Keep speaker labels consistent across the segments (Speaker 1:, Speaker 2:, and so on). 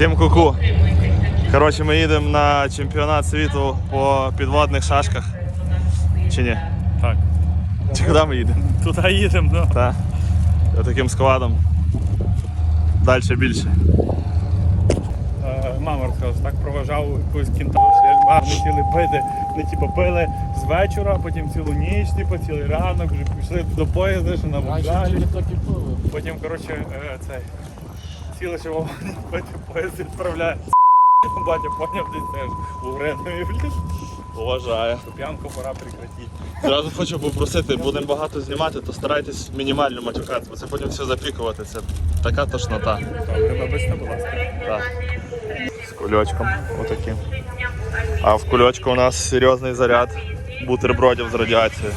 Speaker 1: Всім куку. Коротше, ми їдемо на чемпіонат світу по підводних шашках. Чи ні?
Speaker 2: Так.
Speaker 1: Чи куди ми їдемо?
Speaker 2: Туди їдемо, ну.
Speaker 1: Так. Таким складом. Далі більше.
Speaker 2: Е, Мама розказала, так проважав якусь кінтаву, гарно хотіли пити. Вони типу пили з вечора, потім цілу ніч, типу, цілий ранок, вже пішли до поїзда, що на вокзалі. Потім, коротше, е, цей. Сіли ще вогонь пити, поїзд відправляє. Батя поняв десь теж у Гренові, блін.
Speaker 1: Уважаю.
Speaker 2: П'янку пора прекратити.
Speaker 1: Зразу хочу попросити, будемо багато знімати, то старайтесь мінімально матюкати, бо це потім все запікувати. Це така тошнота.
Speaker 2: Тебе вибачте, будь ласка.
Speaker 1: Так. З кульочком. Отаким. А в кульочку у нас серйозний заряд бутербродів з радіацією.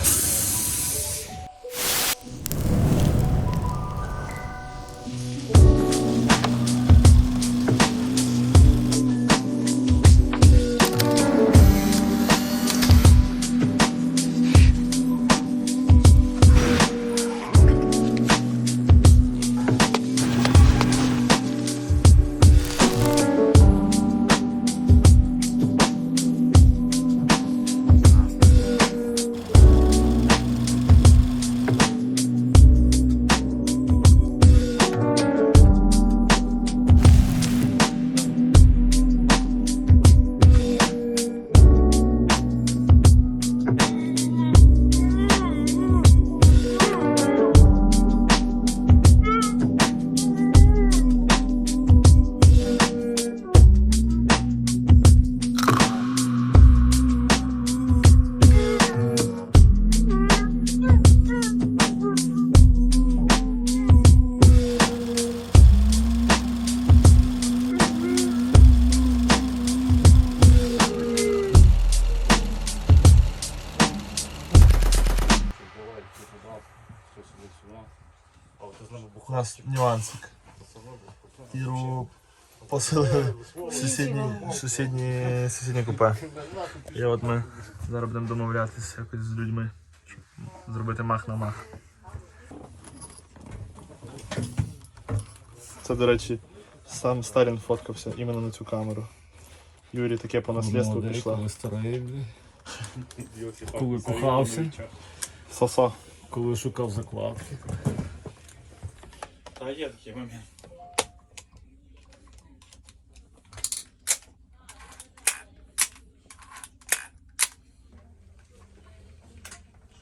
Speaker 1: Поселили в сусіднє, сусіднє, сусіднє купе. І от ми зараз будемо домовлятися якось з людьми, щоб зробити мах на мах. Це, до речі, сам Сталін фоткався іменно на цю камеру. Юрій таке по наслідству пішло.
Speaker 3: Коли старий, блін. Коли кохався,
Speaker 1: Сосо.
Speaker 3: коли шукав закладки.
Speaker 2: Та є такий момент.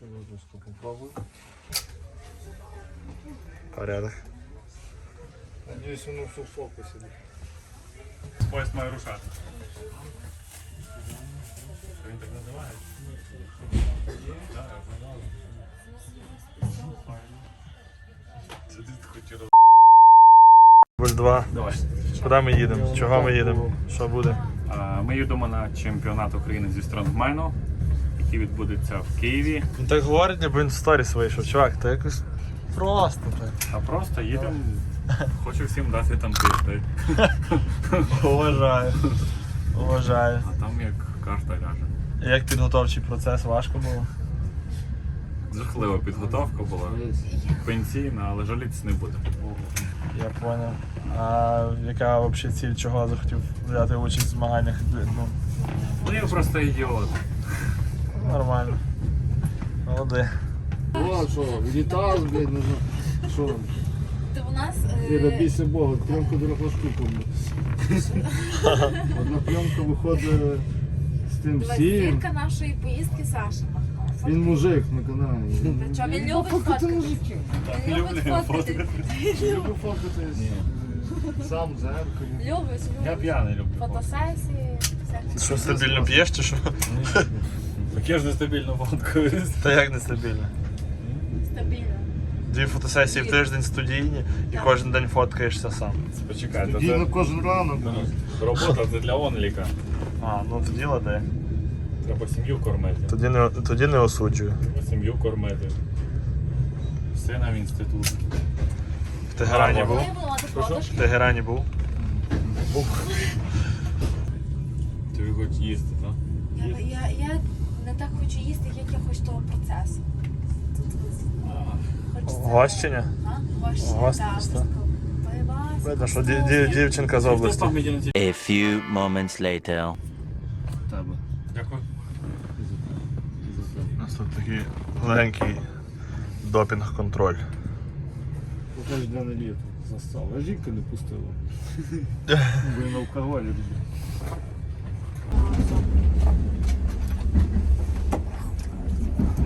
Speaker 3: Що я попробую?
Speaker 1: Порядок.
Speaker 3: Надіюсь, воно в фокусі.
Speaker 2: Поїзд має рушати. Він так називає. Це ти роз...
Speaker 1: Буль 2.
Speaker 2: Давай.
Speaker 1: Куди ми їдемо? Чого ми їдемо? Що буде?
Speaker 2: А, Ми їдемо на чемпіонат України зі стронгмену, який відбудеться в Києві.
Speaker 1: Він так говорить, ніби він в сторіс вийшов. Чувак, то якось просто так.
Speaker 2: А просто їдемо. Хочу всім дати там тиждень.
Speaker 1: Уважаю. Уважаю.
Speaker 2: А там як карта ляже.
Speaker 1: Як підготовчий процес важко було?
Speaker 2: Жахлива підготовка була. Пенсійна, але жалітися не буде.
Speaker 1: Я поняв. А яка взагалі ціль, чого захотів взяти участь в змаганнях? Ну,
Speaker 2: Ну я просто ідіот.
Speaker 1: нормально. Молоди.
Speaker 3: О, що, літав, блядь, не знаю. Що,
Speaker 4: То у нас
Speaker 3: ти
Speaker 4: е,
Speaker 3: бійся Бога, пленка дорогла штука. блядь. Одна пленка виходить з тим сієм.
Speaker 4: зірка нашої поїздки Саша.
Speaker 3: Він мужик на каналі.
Speaker 4: Він любить фоткати. Він любить фоткати.
Speaker 3: Люблю фоткати сам в зеркалі.
Speaker 4: Любить,
Speaker 2: Я
Speaker 4: любить.
Speaker 2: п'яний люблю.
Speaker 4: Фотосесії.
Speaker 1: Що стабільно п'єш чи що?
Speaker 2: Таке ж нестабільно фоткаю.
Speaker 1: Та як нестабільно?
Speaker 4: Стабільно.
Speaker 1: Дві фотосесії в тиждень студійні і кожен день фоткаєшся сам.
Speaker 2: Почекай, то це
Speaker 3: кожен ранок.
Speaker 2: робота це для онліка.
Speaker 1: А, ну тоді ладе.
Speaker 2: Треба сім'ю кормити.
Speaker 1: Тоді не, тоді не осуджую.
Speaker 2: Треба сім'ю кормити. Сина в інститут.
Speaker 1: В Тегерані був? В Тегерані був.
Speaker 2: Тобі хоч їсти, так?
Speaker 4: я, я, я не так хочу їсти, як я хочу того процесу. Хочеться-
Speaker 1: Гощення?
Speaker 4: А? Гощення,
Speaker 1: Гостинство.
Speaker 4: так. Поїбать.
Speaker 1: Видно, що ді- ді- дівчинка з області.
Speaker 5: A few moments later.
Speaker 3: Тебе.
Speaker 2: Дякую.
Speaker 1: У нас тут такий легенький допінг-контроль.
Speaker 3: Покажи для на літо застав. А жінка не пустила. Бо на алкоголі люблю.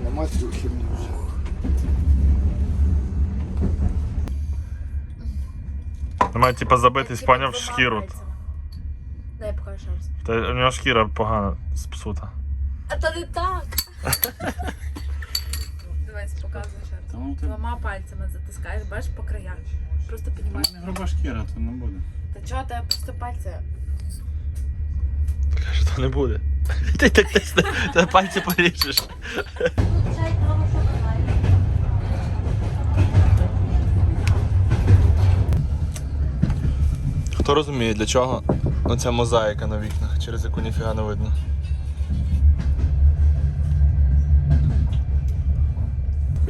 Speaker 3: Нема цю херню
Speaker 1: Має типа забитись, поняв шкіру.
Speaker 4: Дай покажу раз.
Speaker 1: Та у нього шкіра погана спсута.
Speaker 4: А то не так. Дивись, показуй ще раз.
Speaker 2: Ти
Speaker 4: Двома пальцями затискаєш, бачиш по краях. Просто піднімаєш.
Speaker 2: не груба шкіра, то не буде.
Speaker 4: Та чого тебе просто пальці?
Speaker 1: Каже, то не буде. Ти так ти пальці поріжеш. Хто розуміє, для чого оця мозаїка на вікнах, через яку ніфіга не видно?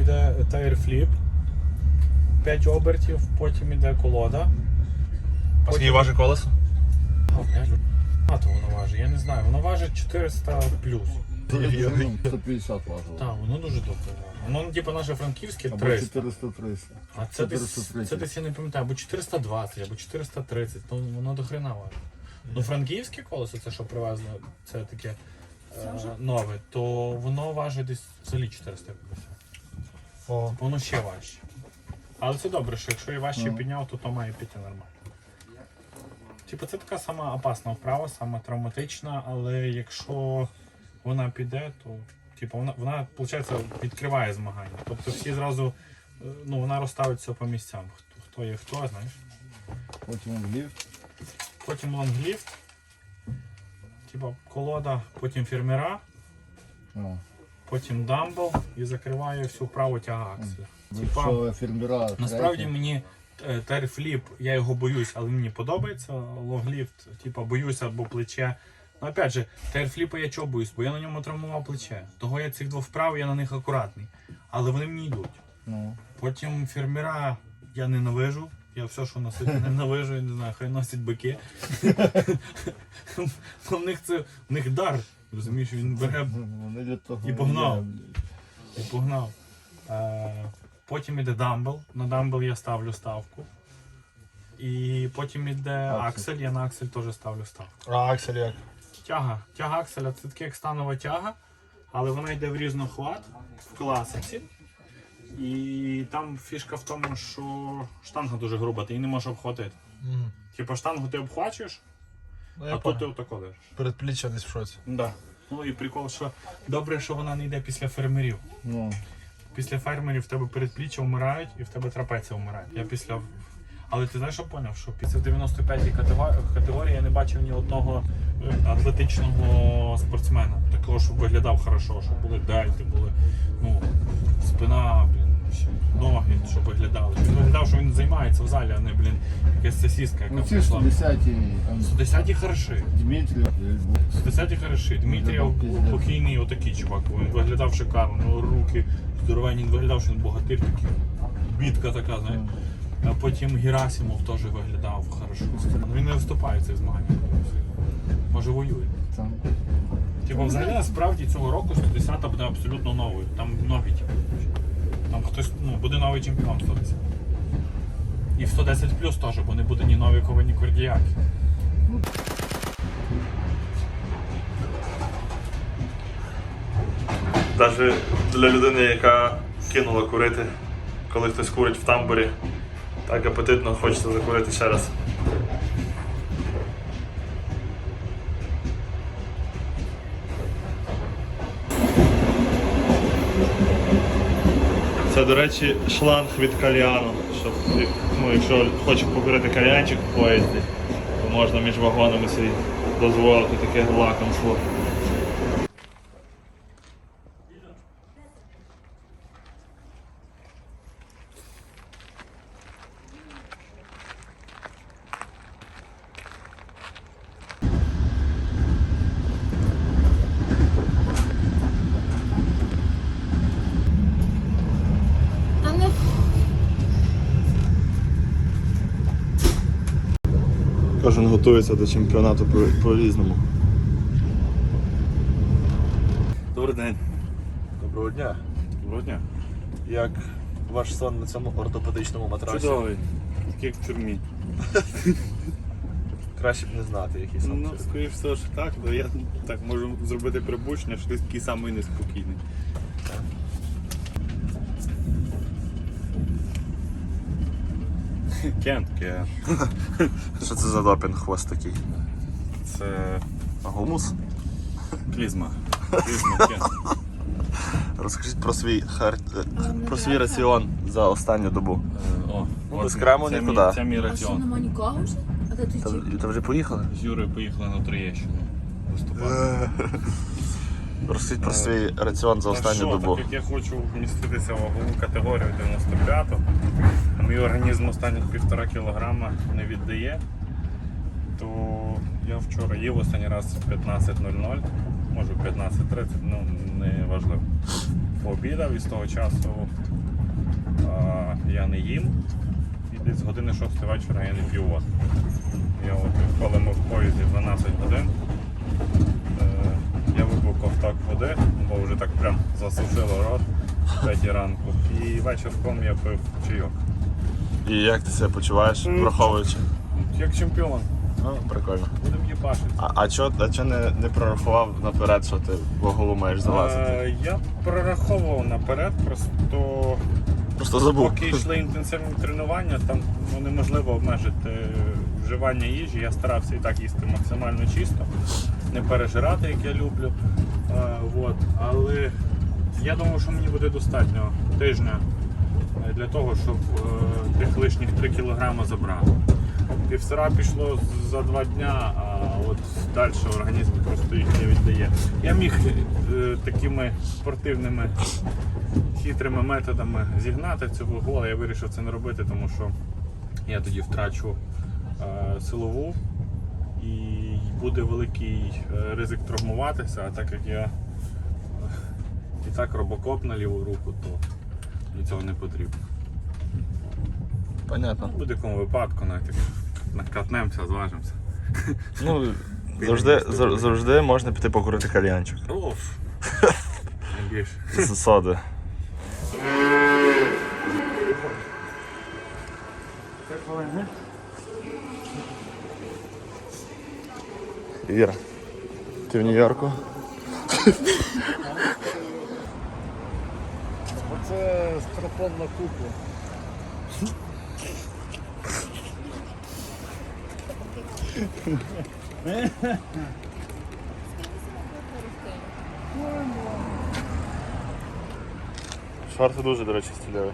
Speaker 2: Йде тайр-фліп, 5 обертів, потім іде колода.
Speaker 1: А скільки важить колесо?
Speaker 2: Багато воно важить, я не знаю. Воно важить 400 плюс.
Speaker 3: 150 важило.
Speaker 2: Так, воно дуже добре. Воно, ну, типу, наше франківське
Speaker 3: Або
Speaker 2: 300.
Speaker 3: 430.
Speaker 2: А це десь,
Speaker 3: 430.
Speaker 2: це десь я не пам'ятаю, або 420, або 430, ну воно до хрена важить. Ну, франківське колесо, це що привезли, це таке е, нове, то воно важить десь взагалі 450.
Speaker 1: О.
Speaker 2: Воно ще важче. Але це добре, що якщо я важче
Speaker 3: Ну.
Speaker 2: підняв, то то має піти нормально. Типу, це така сама опасна вправа, сама травматична, але якщо вона піде, то типу, вона, вона виходить, відкриває змагання. Тобто всі зразу, е, ну, вона розставиться по місцям. Хто, хто є хто, знаєш.
Speaker 3: Потім в ліфт.
Speaker 2: Потім лонгліфт, типу колода, потім фермера,
Speaker 3: О.
Speaker 2: потім дамбл і закриває всю праву тяга. Типа,
Speaker 3: фермера
Speaker 2: Насправді мені е, терфліп, я його боюсь, але мені подобається. Лонгліфт, типа боюся або плече. Ну, опять же, терфліпа я чого боюсь, бо я на ньому травмував плече. Того я цих двох вправ, я на них акуратний. Але вони мені йдуть.
Speaker 3: Ну,
Speaker 2: Потім фермера я ненавижу. Я все, що носити, ненавижу, я не знаю, хай носять бики. В них це в них дар. Розумієш, він бере І погнав. і погнав. Е, потім іде дамбл. На дамбл я ставлю ставку. І потім іде
Speaker 3: Аксель.
Speaker 2: аксель, я на аксель теж ставлю ставку.
Speaker 1: А Аксель як?
Speaker 2: Тяга. Тяга акселя це таке як станова тяга, але вона йде в різнохват в класиці. І там фішка в тому, що штанга дуже груба, ти її не можеш обхватити. Типу штангу ти обхвачуєш,
Speaker 1: Ну,
Speaker 2: а тут ти
Speaker 1: понял.
Speaker 2: отако лежиш.
Speaker 1: Передпліччя десь в шоці.
Speaker 2: Да. Ну і прикол, що добре, що вона не йде після фермерів.
Speaker 3: Ну,
Speaker 2: Після фермерів в тебе передпліччя вмирають і в тебе трапеція вмирає. Я після. Але ти знаєш, що поняв? Що після 95-ї категорії я не бачив ні одного е, атлетичного спортсмена. Такого, щоб виглядав хорошо, щоб були дельти, були ну, спина, блін, ноги, щоб виглядали. Він виглядав, що він займається в залі, а не, блін, якась сосіска, яка
Speaker 3: ну ці
Speaker 2: прийшла.
Speaker 3: 110-ті, там,
Speaker 2: 110 хороші.
Speaker 3: Дмитрів,
Speaker 2: 110 хороші. Дмитрів покійний отакий чувак. Він виглядав шикарно, у нього руки здоровенні, він виглядав, що він богатир такий. Бітка така, знаєш. А потім Герасимов теж виглядав хорошо. Ну, Він не виступає в цих змаганнях. Може воює. Типу, взагалі насправді цього року 110 буде абсолютно новою. Там нові типу. Там хтось, ну, буде новий чемпіон 110. І в 110 плюс теж, бо не буде ні Новікова, ні Кордіяки.
Speaker 1: Навіть для людини, яка кинула курити, коли хтось курить в тамбурі, так апетитно хочеться закурити ще раз. Це, до речі, шланг від кальяну. Щоб, ну, якщо хочеш покурити кальянчик в поїзді, то можна між вагонами собі дозволити таке лакомство. Кожен готується до чемпіонату по- по-різному.
Speaker 2: Добрий день.
Speaker 1: Доброго дня.
Speaker 2: Доброго дня.
Speaker 1: Як ваш сон на цьому ортопедичному матрасі?
Speaker 2: Чудовий. Такий як в тюрмі.
Speaker 1: Краще б не знати, який сон.
Speaker 2: Ну, скоріш всього, що так, але я так можу зробити припущення, що ти такий самий неспокійний. Кент, Кент.
Speaker 1: Що це за допінг хвост такий?
Speaker 2: Це
Speaker 1: Гумус?
Speaker 2: клізма. Клізма Кент.
Speaker 1: Розкажіть про свій хар... е, про свій раціон за останню добу.
Speaker 2: Е, О,
Speaker 1: Ну, без крему
Speaker 2: це
Speaker 1: нікуди.
Speaker 2: Мій, це мій
Speaker 4: А що
Speaker 2: раціон.
Speaker 4: нема нікого вже? А де ти
Speaker 1: Та, та вже поїхали?
Speaker 2: З Юрою поїхали на Троєщину виступати.
Speaker 1: Розкажіть про свій раціон за останню добу.
Speaker 2: Так як я хочу вміститися в вагову категорію 95, а мій організм останніх півтора кілограма не віддає, то я вчора їв останній раз в 15.00, може в 15.30, ну не важливо. Пообідав і з того часу а, я не їм. І десь з години 6 вечора я не п'ю воду. Я от коли ми в поїзді 12 годин. Е, Я випив ковток води, бо вже так прям засушило рот в 5 ранку. І вечірком я пив чайок.
Speaker 1: І як ти себе почуваєш, враховуючи?
Speaker 2: Як чемпіон,
Speaker 1: Ну, прикольно.
Speaker 2: будемо їбашити.
Speaker 1: А, а чо, а чо не, не прорахував наперед, що ти вагову маєш залазити?
Speaker 2: Е, Я прораховував наперед, просто
Speaker 1: Просто забув.
Speaker 2: поки йшли інтенсивні тренування, там ну, неможливо обмежити вживання їжі. Я старався і так їсти максимально чисто, не пережирати, як я люблю. Е, вот. Але я думав, що мені буде достатньо тижня е, для того, щоб е, тих лишніх 3 кілограми забрати. Півтора пішло за два дня, а от далі організм просто їх не віддає. Я міг е, такими спортивними хитрими методами зігнати вагу, але я вирішив це не робити, тому що я тоді втрачу е, силову і буде великий е, ризик травмуватися, а так як я е, і так робокоп на ліву руку, то мені цього не потрібно.
Speaker 1: Понятно.
Speaker 2: В будь-якому випадку навіть як накатнемося, зважимося.
Speaker 1: Ну, завжди, зав- завжди можна піти покурити кальянчик.
Speaker 2: Оф. Найбільше.
Speaker 1: З соди. Іра, ти в Нью-Йорку?
Speaker 3: Оце стропон на купу.
Speaker 1: Шорти дуже, до речі, стильові.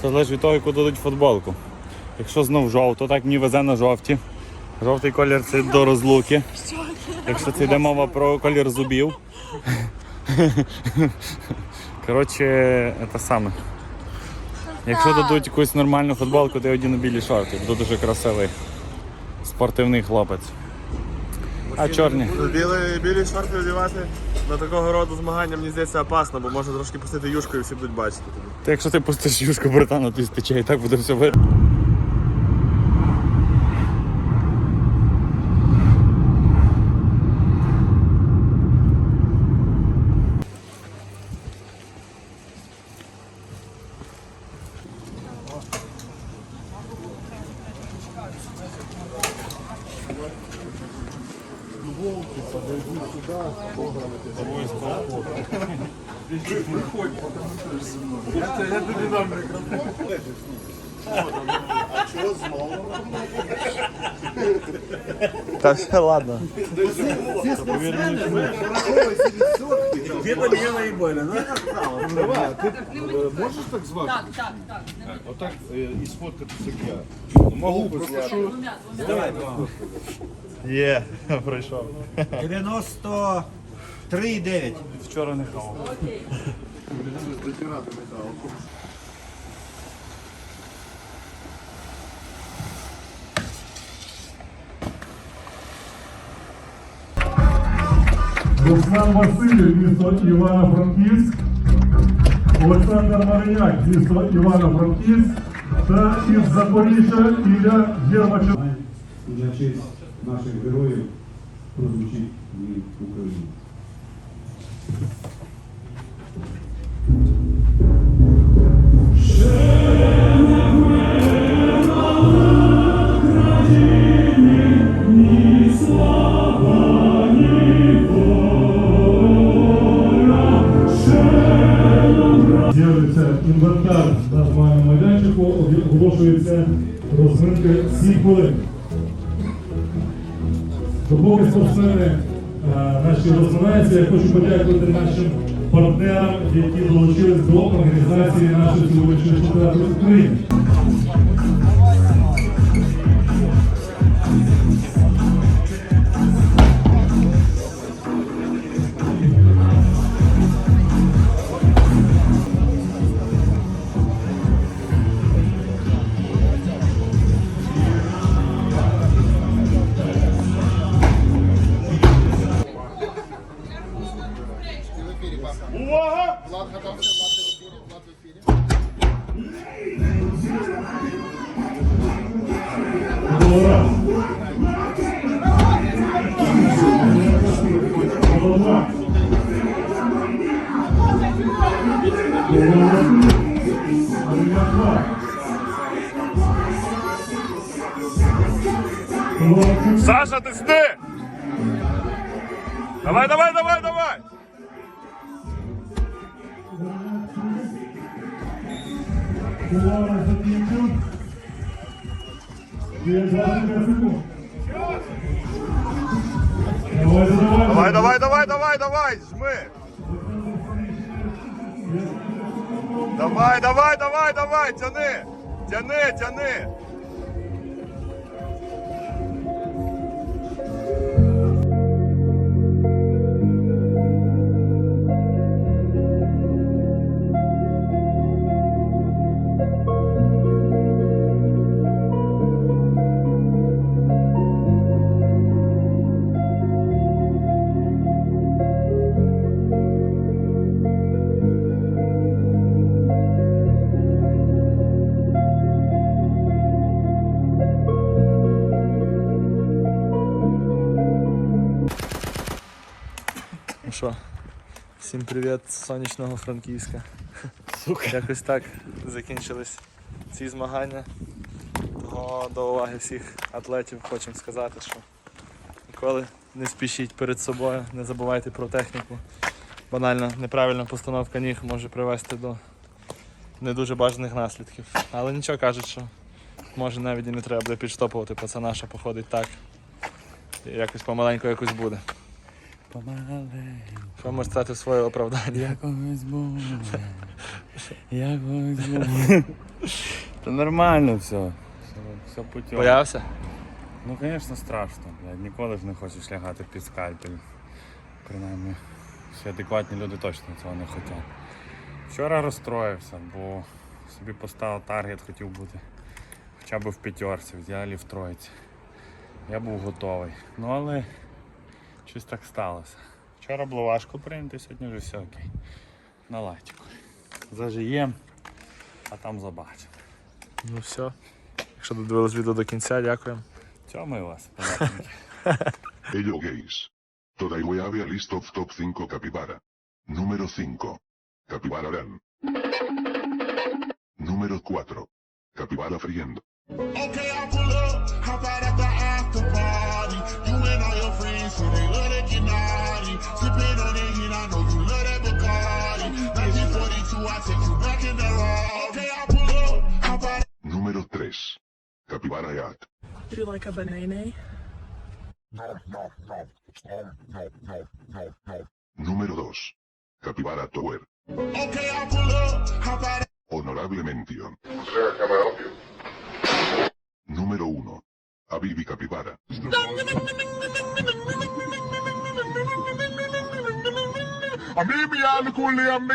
Speaker 2: Це залежить від того, яку дадуть футболку. Якщо знов жовто, так мені везе на жовті. Жовтий колір це до розлуки. Якщо це йде мова про колір зубів. Коротше, це саме. Якщо дадуть якусь нормальну футболку, то я одіну білі шорти. Буду дуже красивий. Спортивний хлопець. А чорні?
Speaker 1: Білі, білі шорти одягати на такого роду змагання, мені здається, опасно, бо можна трошки пустити юшку і всі будуть бачити.
Speaker 2: Та якщо ти пустиш юшку братана, то стече і так буде все видно.
Speaker 1: Так все, ладно.
Speaker 3: Где-то меня наебали, да? Ты можешь так звать? Так, так, так. Вот так э, и сфоткаться я. Могу, просто. Давай, давай.
Speaker 1: Є, прийшов.
Speaker 6: 90... 3,9.
Speaker 2: Вчора не хавав.
Speaker 7: Руслан Василів, місто Івано-Франківськ, Олександр Мариняк, місто Івано-Франківськ та із Запоріжжя Ілля Єрмачев.
Speaker 3: На честь наших героїв прозвучить
Speaker 7: в Україні. 7 поки Допоки спортсмени е, наші розминаються, я хочу подякувати нашим партнерам, які долучились до організації нашої сьогоднішньої чемпіонату України.
Speaker 2: Давай, давай, давай, давай!
Speaker 7: Голова закінчив. Є 20 секунд. Давай, давай,
Speaker 2: Давай, давай, давай, давай, давай, жми! Давай, давай, давай, давай, тяни! Тяни, тяни!
Speaker 1: Привіт з сонячного Франківська. Сука. Якось так закінчились ці змагання. Того до уваги всіх атлетів хочемо сказати, що ніколи не спішіть перед собою, не забувайте про техніку. Банальна неправильна постановка ніг може привести до не дуже бажаних наслідків. Але нічого кажуть, що може навіть і не треба буде підштопувати, пацана, що походить так. І якось помаленьку якось буде. Що може стати своє оправдання?
Speaker 2: Якогось буде. Якогось буде. Та нормально все. Все, все путем.
Speaker 1: Боявся?
Speaker 2: Ну, звісно, страшно. Блядь. Ніколи ж не хочеш лягати під скальпель. Принаймні, всі адекватні люди точно цього не хочуть. Вчора розстроївся, бо собі поставив таргет, хотів бути хоча б в п'ятерці, в ідеалі в тройці. Я був готовий. Ну але щось так сталося. Вчора було важко прийняти, сьогодні вже все окей. На лайтику. Зажиєм, а там забачимо.
Speaker 1: Ну все. Якщо додивились відео до кінця, дякуємо.
Speaker 2: Цьому вас. приятненькі.
Speaker 6: Ello gays. Toda y a list of top 5 capibara. Número 5. Capibara Ran. Número 4. Capibara friendo.
Speaker 8: Okay, I pull up,
Speaker 9: like a banana?
Speaker 6: Número 2. Capibara Tower.
Speaker 8: Okay, I pull up, hop out.
Speaker 6: Honorable mención. Número 1. Abibi Capibara.
Speaker 8: I'm